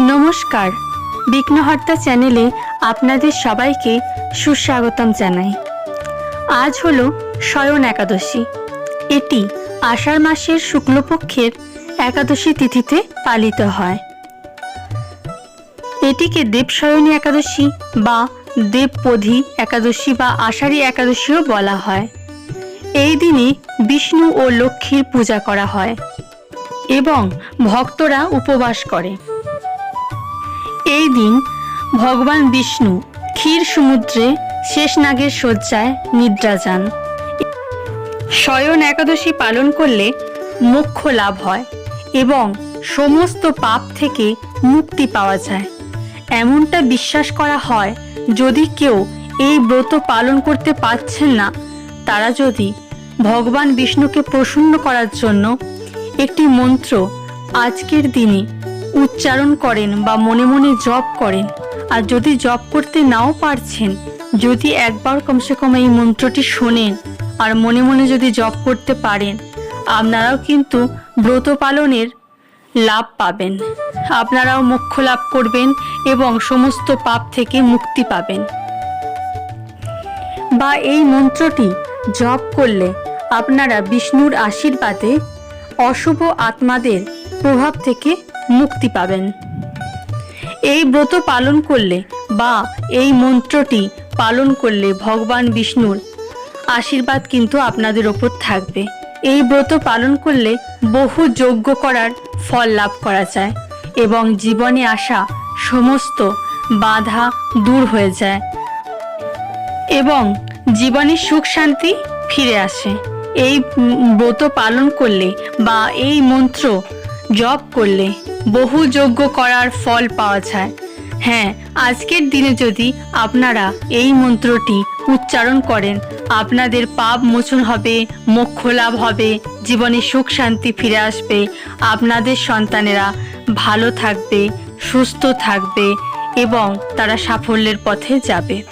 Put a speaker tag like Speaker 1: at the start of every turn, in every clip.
Speaker 1: নমস্কার। বিঘ্নহর্তা চ্যানেলে আপনাদের সবাইকে সুস্বাগতম জানাই। আজ হলো শয়ন একাদশী। এটি আষাঢ় মাসের শুক্লপক্ষের একাদশী তিথিতে পালিত হয়। এটিকে দেবশয়নী একাদশী বা দেবপধি একাদশী বা আষাঢ়ী একাদশীও বলা হয়। এই দিনে বিষ্ণু ও লক্ষ্মীর পূজা করা হয় এবং ভক্তরা উপবাস করে। এই দিন ভগবান বিষ্ণু ক্ষীর সমুদ্রে শেষনাগের শয্যায় নিদ্রা যান। শয়ন একাদশী পালন করলে মোক্ষ লাভ হয় এবং সমস্ত পাপ থেকে মুক্তি পাওয়া যায়। এমনটা বিশ্বাস করা হয়, যদি কেউ এই ব্রত পালন করতে পারছেন না, তারা যদি ভগবান বিষ্ণুকে প্রসন্ন করার জন্য একটি মন্ত্র আজকের দিনে উচ্চারণ করেন বা মনে মনে জপ করেন। আর যদি জপ করতে নাও পারছেন, যদি একবার কমসে কম এই মন্ত্রটি শোনেন আর মনে মনে যদি জপ করতে পারেন, আপনারাও কিন্তু ব্রত পালনের লাভ পাবেন। আপনারাও মোক্ষ লাভ করবেন এবং সমস্ত পাপ থেকে মুক্তি পাবেন। বা এই মন্ত্রটি জপ করলে আপনারা বিষ্ণুর আশীর্বাদে অশুভ আত্মাদের প্রভাব থেকে মুক্তি পাবেন। এই ব্রত পালন করলে বা এই মন্ত্রটি পালন করলে ভগবান বিষ্ণুর আশীর্বাদ কিন্তু আপনাদের ওপর থাকবে। এই ব্রত পালন করলে বহু যজ্ঞ করার ফল লাভ করা যায় এবং জীবনে আসা সমস্ত বাধা দূর হয়ে যায় এবং জীবনে সুখ শান্তি ফিরে আসে। এই ব্রত পালন করলে বা এই মন্ত্র জপ করলে বহু যোগ্য করার ফল পাওয়া যায়। হ্যাঁ আজকের দিনে যদি আপনারা এই মন্ত্রটি উচ্চারণ করেন, আপনাদের পাপ মোচন হবে, মোক্ষ লাভ হবে, জীবনে সুখ শান্তি ফিরে আসবে, আপনাদের সন্তানেরা ভালো থাকবে, সুস্থ থাকবে এবং তারা সাফল্যের পথে যাবে।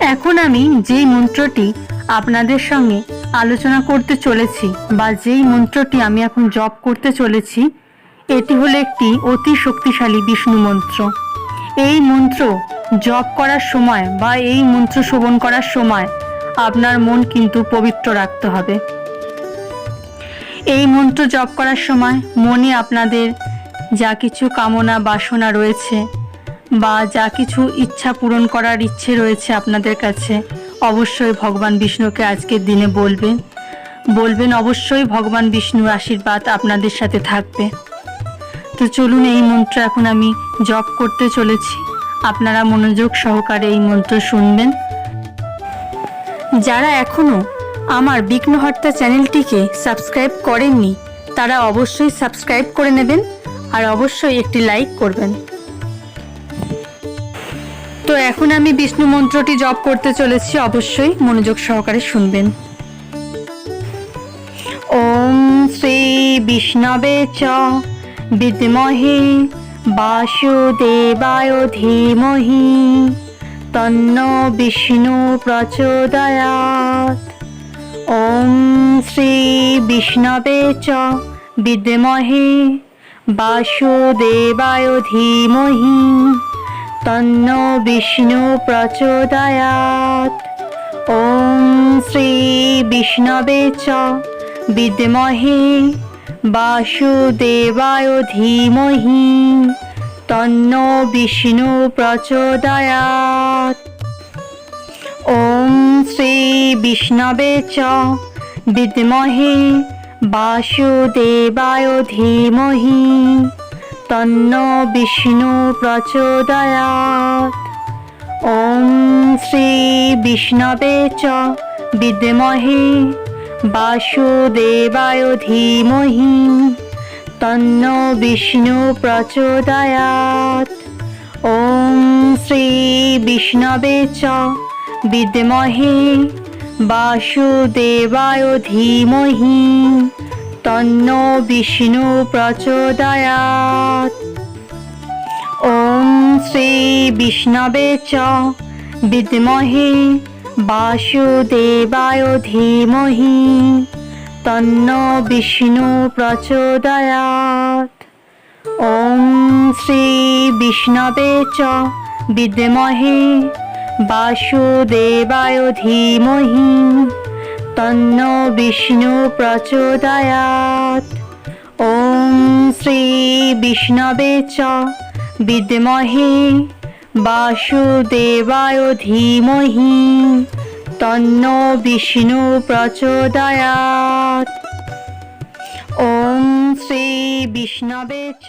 Speaker 1: এখন আমি যেই মন্ত্রটি আপনাদের সঙ্গে আলোচনা করতে চলেছি বা যেই মন্ত্রটি আমি এখন জপ করতে চলেছি, এটি হলো একটি অতি শক্তিশালী বিষ্ণু মন্ত্র। এই মন্ত্র জপ করার সময় বা এই মন্ত্র শ্রবণ করার সময় আপনার মন কিন্তু পবিত্র রাখতে হবে। এই মন্ত্র জপ করার সময় মনে আপনাদের যা কিছু কামনা বাসনা রয়েছে বা যা কিছু ইচ্ছা পূরণ করার ইচ্ছে রয়েছে আপনাদের কাছে অবশ্যই ভগবান বিষ্ণুকে আজকের দিনে বলবেন। বলবেন, অবশ্যই ভগবান বিষ্ণুর আশীর্বাদ আপনাদের সাথে থাকবে। তো চলুন, এই মন্ত্র এখন আমি জপ করতে চলেছি। আপনারা মনোযোগ সহকারে এই মন্ত্র শুনবেন। যারা এখনও আমার বিঘ্নহর্তা চ্যানেলটিকে সাবস্ক্রাইব করেননি, তারা অবশ্যই সাবস্ক্রাইব করে নেবেন আর অবশ্যই একটি লাইক করবেন। তো এখন আমি বিষ্ণু মন্ত্রটি জপ করতে চলেছি, অবশ্যই মনোযোগ সহকারে শুনবেন। ওম শ্রী বিষ্ণবে চ বিদ্মহে বাসুদেবায় ধীমহি তন্ন বিষ্ণু প্রচোদয়াৎ ওম শ্রী বিষ্ণবে চ বিদ্মহে বাসুদেবায় ধীমহি তন্ন বিষ্ণু প্রচোদয়াৎ ওম শ্রী বিষ্ণবে চ বিদ্মহে বাসুদেবায় ধীমহি তন্ন বিষ্ণু প্রচোদয়াৎ ওম শ্রী বিষ্ণবে চ বিদ্মহে বাসুদেবায় ধীমহি তন্ন বিষ্ণু প্রচোদয়াৎ ওম শ্রী বিষ্ণবে চ বিদ্মহে বাসুদেবায় ধীমহি। তন্ন বিষ্ণু প্রচোদয়াৎ ওম শ্রী বিষ্ণবে চ বিদ্মহে বাসুদেবায় ধীমহি। তন্ন বিষ্ণু প্রচোদয়াৎ ওম শ্রী বিষ্ণবে চ বিদ্মহে বাসুদেবায় ধীমহি। তন্ন বিষ্ণু প্রচোদয়াৎ ওম শ্রী বিষ্ণবে চ বিদ্মহে বাসুদেবায় ধীমহি। তন্ন বিষ্ণু প্রচোদয়াৎ ওম শ্রী বিষ্ণবে চ বিদ্মহে বাসুদেবায় ধীমহি, তন্ন বিষ্ণু প্রচোদয়াৎ ওম শ্রী বিষ্ণবে চ